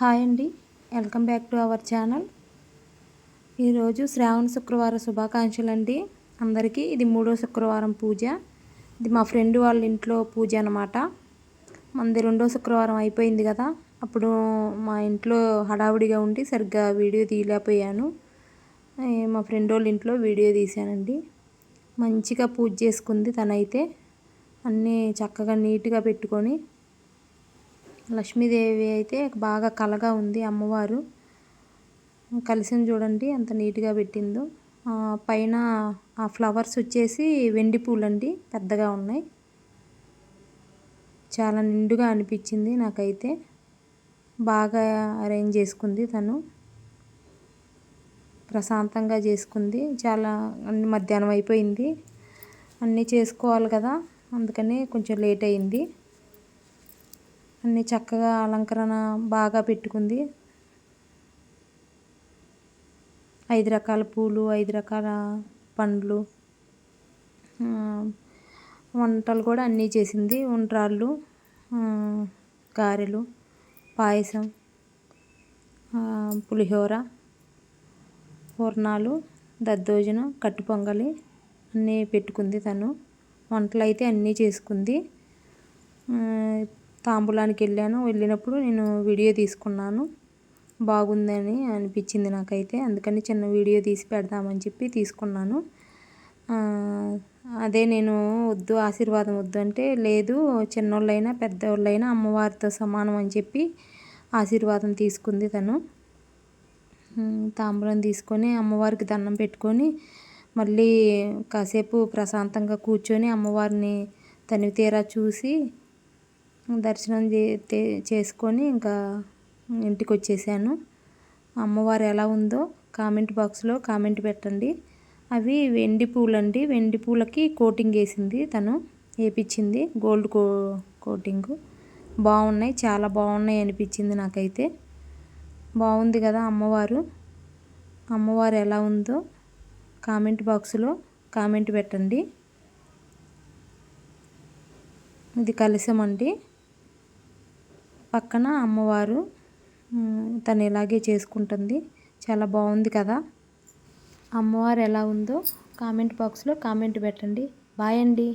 Hi అండి. Welcome back to our channel. ఈరోజు శ్రావణ శుక్రవారం శుభాకాంక్షలు అండి అందరికీ ఇది మూడో శుక్రవారం పూజ. ఇది మా ఫ్రెండ్ వాళ్ళ ఇంట్లో పూజ అనమాట మనది రెండో శుక్రవారం అయిపోయింది కదా. అప్పుడు మా ఇంట్లో హడావుడిగా ఉండి సరిగ్గా వీడియో తీయలేకపోయాను. మా ఫ్రెండ్ వాళ్ళ ఇంట్లో వీడియో తీశానండి. మంచిగా పూజ చేసుకుంది తనైతే. అన్నీ చక్కగా నీట్గా పెట్టుకొని లక్ష్మీదేవి అయితే బాగా కలగా ఉంది అమ్మవారు. కలిసిన చూడండి ఎంత నీట్గా పెట్టిందో. పైన ఆ ఫ్లవర్స్ వచ్చేసి వెండి పూలండి పెద్దగా ఉన్నాయి. చాలా నిండుగా అనిపించింది నాకైతే. బాగా అరేంజ్ చేసుకుంది తను. ప్రశాంతంగా చేసుకుంది. చాలా మధ్యాహ్నం అయిపోయింది. అన్నీ చేసుకోవాలి కదా అందుకని కొంచెం లేట్ అయింది. అన్నీ చక్కగా అలంకరణ బాగా పెట్టుకుంది. ఐదు రకాల పూలు ఐదు రకాల పండ్లు వంటలు కూడా అన్నీ చేసింది. ఉండ్రాళ్ళు గారెలు పాయసం పులిహోర పూర్ణాలు దద్దోజనం కట్టు పొంగలి అన్నీ పెట్టుకుంది తను. వంటలు అయితే అన్నీ చేసుకుంది. తాంబూలానికి వెళ్ళాను. వెళ్ళినప్పుడు నేను వీడియో తీసుకున్నాను. బాగుందని అనిపించింది నాకైతే. అందుకని చిన్న వీడియో తీసి పెడదామని చెప్పి తీసుకున్నాను. అదే నేను వద్దు ఆశీర్వాదం వద్దు అంటే లేదు చిన్నోళ్ళైనా పెద్దోళ్ళైనా అమ్మవారితో సమానం అని చెప్పి ఆశీర్వాదం తీసుకుంది తను. తాంబూలం తీసుకొని అమ్మవారికి దండం పెట్టుకొని మళ్ళీ కాసేపు ప్రశాంతంగా కూర్చొని అమ్మవారిని తనివి తీరా చూసి దర్శనం చే చేసుకొని ఇంకా ఇంటికి వచ్చేసాను అమ్మవారు ఎలా ఉందో కామెంట్ బాక్స్లో కామెంట్ పెట్టండి. అవి వెండి పూలండి. వెండి పూలకి కోటింగ్ వేసింది తను వేపించింది. గోల్డ్ కో కోటింగ్. బాగున్నాయి చాలా బాగున్నాయి అనిపించింది నాకైతే. బాగుంది కదా అమ్మవారు. అమ్మవారు ఎలా ఉందో కామెంట్ బాక్స్లో కామెంట్ పెట్టండి. ఇది కలిసం అండి పక్కన అమ్మవారు తను ఇలాగే చేసుకుంటుంది. చాలా బాగుంది కదా? అమ్మవారు ఎలా ఉందో కామెంట్ బాక్స్లో కామెంట్ పెట్టండి. బాయ్ అండి.